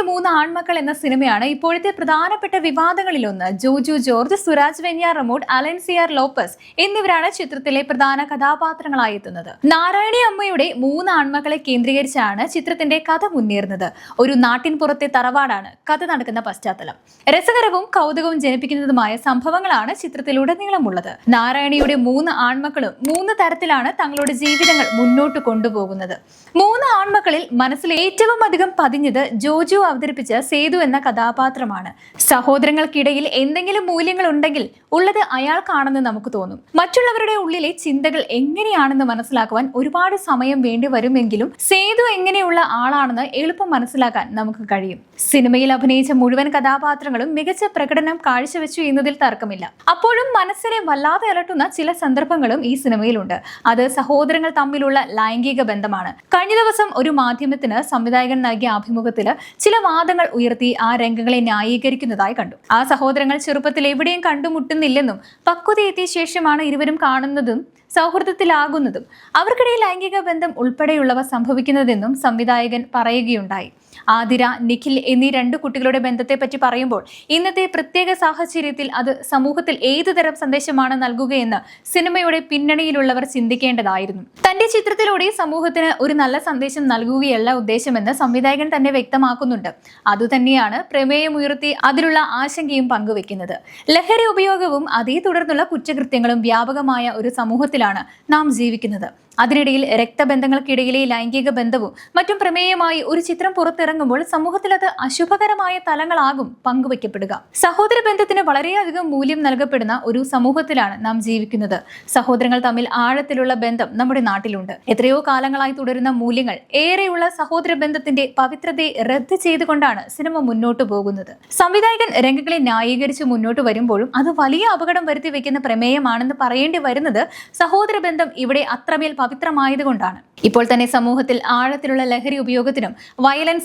നാരായണിയുടെ മൂന്ന് ആൺമക്കൾ എന്ന സിനിമയാണ് ഇപ്പോഴത്തെ പ്രധാനപ്പെട്ട വിവാദങ്ങളിലൊന്ന്. ജോജു ജോർജ് സുരാജ് വെന്യ റമോഡ് അലൻസിയാർ ലോപ്പസ് എന്നിവരാണ് ചിത്രത്തിലെ പ്രധാന കഥാപാത്രങ്ങളായി എത്തുന്നത്. നാരായണി അമ്മയുടെ മൂന്ന് ആൺമക്കളെ കേന്ദ്രീകരിച്ചാണ് ചിത്രത്തിന്റെ കഥ മുന്നേറുന്നത്. ഒരു നാട്ടിൻ പുറത്തെ തറവാടാണ് കഥ നടക്കുന്ന പശ്ചാത്തലം. രസകരവും കൗതുകവും ജനിപ്പിക്കുന്നതുമായ സംഭവങ്ങളാണ് ചിത്രത്തിലുടനീളമുള്ളത്. നാരായണിയുടെ മൂന്ന് ആൺമക്കളും മൂന്ന് തരത്തിലാണ് തങ്ങളുടെ ജീവിതങ്ങൾ മുന്നോട്ട് കൊണ്ടുപോകുന്നത്. മൂന്ന് ആൺമക്കളിൽ മനസ്സിൽ ഏറ്റവും അധികം പതിഞ്ഞത് ജോജു അവതരിപ്പിച്ച സേതു എന്ന കഥാപാത്രമാണ്. സഹോദരങ്ങൾക്കിടയിൽ എന്തെങ്കിലും മൂല്യങ്ങൾ ഉണ്ടെങ്കിൽ ഉള്ളത് അയാൾക്കാണെന്ന് നമുക്ക് തോന്നും. മറ്റുള്ളവരുടെ ഉള്ളിലെ ചിന്തകൾ എങ്ങനെയാണെന്ന് മനസ്സിലാക്കുവാൻ ഒരുപാട് സമയം വേണ്ടി വരുമെങ്കിലും സേതു എങ്ങനെയുള്ള ആളാണെന്ന് എളുപ്പം മനസ്സിലാക്കാൻ നമുക്ക് കഴിയും. സിനിമയിൽ അഭിനയിച്ച മുഴുവൻ കഥാപാത്രങ്ങളും മികച്ച പ്രകടനം കാഴ്ചവെച്ചു എന്നതിൽ തർക്കമില്ല. അപ്പോഴും മനസ്സിനെ വല്ലാതെ അലട്ടുന്ന ചില സന്ദർഭങ്ങളും ഈ സിനിമയിലുണ്ട്. അത് സഹോദരങ്ങൾ തമ്മിലുള്ള ലൈംഗിക ബന്ധമാണ്. കഴിഞ്ഞ ദിവസം ഒരു മാധ്യമത്തിന് സംവിധായകൻ നൽകിയ അഭിമുഖത്തിൽ ചില വാദങ്ങൾ ഉയർത്തി ആ രംഗങ്ങളെ ന്യായീകരിക്കുന്നതായി കണ്ടു. ആ സഹോദരങ്ങൾ ചെറുപ്പത്തിൽ എവിടെയും കണ്ടുമുട്ടുന്നില്ലെന്നും പക്വതയെത്തിയ ശേഷമാണ് ഇരുവരും കാണുന്നതും സൗഹൃദത്തിലാകുന്നതും. അവർക്കിടയിൽ ലൈംഗിക ബന്ധം ഉൾപ്പെടെയുള്ളവ സംഭവിക്കുന്നതെന്നും സംവിധായകൻ പറയുകയുണ്ടായി. ആതിര നിഖിൽ എന്നീ രണ്ട് കുട്ടികളുടെ ബന്ധത്തെ പറ്റി പറയുമ്പോൾ ഇന്നത്തെ പ്രത്യേക സാഹചര്യത്തിൽ അത് സമൂഹത്തിൽ ഏതുതരം സന്ദേശമാണ് നൽകുകയെന്ന് സിനിമയുടെ പിന്നണിയിലുള്ളവർ ചിന്തിക്കേണ്ടതായിരുന്നു. തന്റെ ചിത്രത്തിലൂടെ സമൂഹത്തിന് ഒരു നല്ല സന്ദേശം നൽകുകയല്ല ഉദ്ദേശമെന്ന് സംവിധായകൻ തന്നെ വ്യക്തമാക്കുന്നുണ്ട്. അതുതന്നെയാണ് പ്രമേയം ഉയർത്തി അതിലുള്ള ആശങ്കയും പങ്കുവെക്കുന്നത്. ലഹരി ഉപയോഗവും അതേ തുടർന്നുള്ള കുറ്റകൃത്യങ്ങളും വ്യാപകമായ ഒരു സമൂഹത്തിലാണ് നാം ജീവിക്കുന്നത്. അതിനിടയിൽ രക്തബന്ധങ്ങൾക്കിടയിലെ ലൈംഗിക ബന്ധവും മറ്റും പ്രമേയമായി ഒരു ചിത്രം പുറത്തിറങ്ങുമ്പോൾ സമൂഹത്തിൽ അത് അശുഭകരമായ തലങ്ങളാകും പങ്കുവയ്ക്കപ്പെടുക. സഹോദര ബന്ധത്തിന് വളരെയധികം മൂല്യം നൽകപ്പെടുന്ന ഒരു സമൂഹത്തിലാണ് നാം ജീവിക്കുന്നത്. സഹോദരങ്ങൾ തമ്മിൽ ആഴത്തിലുള്ള ബന്ധം നമ്മുടെ നാട്ടിലുണ്ട്. എത്രയോ കാലങ്ങളായി തുടരുന്ന മൂല്യങ്ങൾ ഏറെയുള്ള സഹോദര ബന്ധത്തിന്റെ പവിത്രതയെ റദ്ദ് ചെയ്തുകൊണ്ടാണ് സിനിമ മുന്നോട്ട് പോകുന്നത്. സംവിധായകൻ രംഗങ്ങളെ ന്യായീകരിച്ച് മുന്നോട്ട് വരുമ്പോഴും അത് വലിയ അപകടം വരുത്തി വെക്കുന്ന പ്രമേയമാണെന്ന് പറയേണ്ടി വരുന്നത് സഹോദര ബന്ധം ഇവിടെ അത്രമേൽ പവിത്രമായതുകൊണ്ടാണ്. ഇപ്പോൾ തന്നെ സമൂഹത്തിൽ ആഴത്തിലുള്ള ലഹരി ഉപയോഗത്തിനും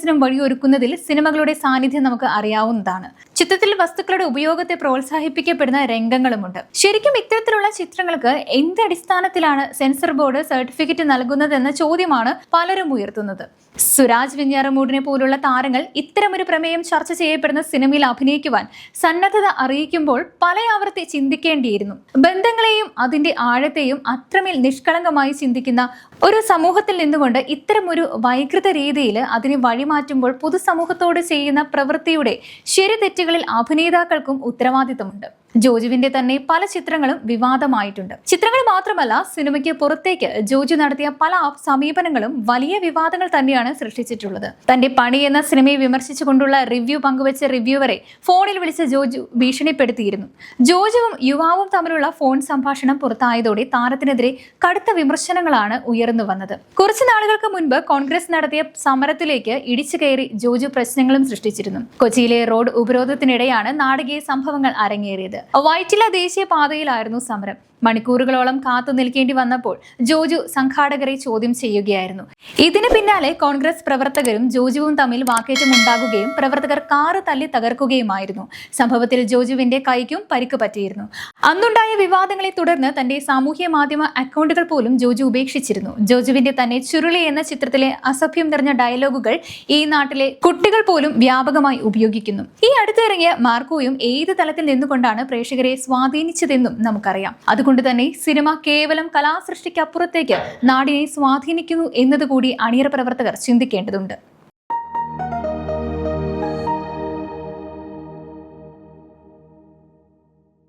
വയലൻസിനും വഴിയൊരുക്കുന്നതിൽ സിനിമകളുടെ സാന്നിധ്യം നമുക്ക് അറിയാവുന്നതാണ്. ചിത്രത്തിൽ വസ്തുക്കളുടെ ഉപയോഗത്തെ പ്രോത്സാഹിപ്പിക്കപ്പെടുന്ന രംഗങ്ങളുമുണ്ട്. ശരിക്കും ഇത്തരത്തിലുള്ള ചിത്രങ്ങൾക്ക് എന്ത് അടിസ്ഥാനത്തിലാണ് സെൻസർ ബോർഡ് സർട്ടിഫിക്കറ്റ് നൽകുന്നതെന്ന ചോദ്യമാണ് പലരും ഉയർത്തുന്നത്. സുരാജ് വിഞ്ഞാറമൂടിനെ പോലുള്ള താരങ്ങൾ ഇത്തരമൊരു പ്രമേയം ചർച്ച ചെയ്യപ്പെടുന്ന സിനിമയിൽ അഭിനയിക്കുവാൻ സന്നദ്ധത അറിയിക്കുമ്പോൾ പല ആവർത്തി ചിന്തിക്കേണ്ടിയിരുന്നു. ബന്ധങ്ങളെയും അതിന്റെ ആഴത്തെയും അത്രമേൽ നിഷ്കളങ്കമായി ചിന്തിക്കുന്ന ഒരു സമൂഹത്തിൽ നിന്നുകൊണ്ട് ഇത്തരമൊരു വൈകൃത രീതിയിൽ അതിനെ വഴിമാറ്റുമ്പോൾ പൊതുസമൂഹത്തോട് ചെയ്യുന്ന പ്രവൃത്തിയുടെ ശരി തെറ്റുകളിൽ അഭിനേതാക്കൾക്കും ഉത്തരവാദിത്തമുണ്ട് ജോജുവിന്റെ തന്നെ പല ചിത്രങ്ങളും വിവാദമായിട്ടുണ്ട്. ചിത്രങ്ങൾ മാത്രമല്ല സിനിമയ്ക്ക് പുറത്തേക്ക് ജോജു നടത്തിയ പല സമീപനങ്ങളും വലിയ വിവാദങ്ങൾ തന്നെയാണ് സൃഷ്ടിച്ചിട്ടുള്ളത്. തന്റെ പണി എന്ന സിനിമയെ വിമർശിച്ചുകൊണ്ടുള്ള റിവ്യൂ പങ്കുവച്ച റിവ്യൂവറെ ഫോണിൽ വിളിച്ച ജോജു ഭീഷണിപ്പെടുത്തിയിരുന്നു. ജോജുവും യുവാവും തമ്മിലുള്ള ഫോൺ സംഭാഷണം പുറത്തായതോടെ താരത്തിനെതിരെ കടുത്ത വിമർശനങ്ങളാണ് ഉയർന്നു വന്നത്. കുറച്ചു നാളുകൾക്ക് മുൻപ് കോൺഗ്രസ് നടത്തിയ സമരത്തിലേക്ക് ഇടിച്ചു കയറി ജോജു പ്രശ്നങ്ങളും സൃഷ്ടിച്ചിരുന്നു. കൊച്ചിയിലെ റോഡ് ഉപരോധത്തിനിടെയാണ് നാടകീയ സംഭവങ്ങൾ അരങ്ങേറിയത്. വൈറ്റില ദേശീയ പാതയിലായിരുന്നു സമരം. മണിക്കൂറുകളോളം കാത്തു നിൽക്കേണ്ടി വന്നപ്പോൾ ജോജു സംഘാടകരെ ചോദ്യം ചെയ്യുകയായിരുന്നു. ഇതിന് പിന്നാലെ കോൺഗ്രസ് പ്രവർത്തകരും ജോജുവും തമ്മിൽ വാക്കേറ്റം ഉണ്ടാകുകയും പ്രവർത്തകർ കാറ് തല്ലി തകർക്കുകയുമായിരുന്നു. സംഭവത്തിൽ ജോജുവിന്റെ കൈക്കും പരിക്ക് പറ്റിയിരുന്നു. അന്നുണ്ടായ വിവാദങ്ങളെ തുടർന്ന് തന്റെ സാമൂഹ്യ മാധ്യമ അക്കൗണ്ടുകൾ പോലും ജോജു ഉപേക്ഷിച്ചിരുന്നു. ജോജുവിന്റെ തന്നെ ചുരുളി എന്ന ചിത്രത്തിലെ അസഭ്യം നിറഞ്ഞ ഡയലോഗുകൾ ഈ നാട്ടിലെ കുട്ടികൾ പോലും വ്യാപകമായി ഉപയോഗിക്കുന്നു. ഈ അടുത്തിറങ്ങിയ മാർക്കോയും ഏത് തലത്തിൽ നിന്നുകൊണ്ടാണ് പ്രേക്ഷകരെ സ്വാധീനിച്ചതെന്നും നമുക്കറിയാം. അതുകൊണ്ട് തന്നെ സിനിമ കേവലം കലാസൃഷ്ടിക്കപ്പുറത്തേക്ക് നാടിനെ സ്വാധീനിക്കുന്നു എന്നതുകൂടി അണിയറ പ്രവർത്തകർ ചിന്തിക്കേണ്ടതുണ്ട്.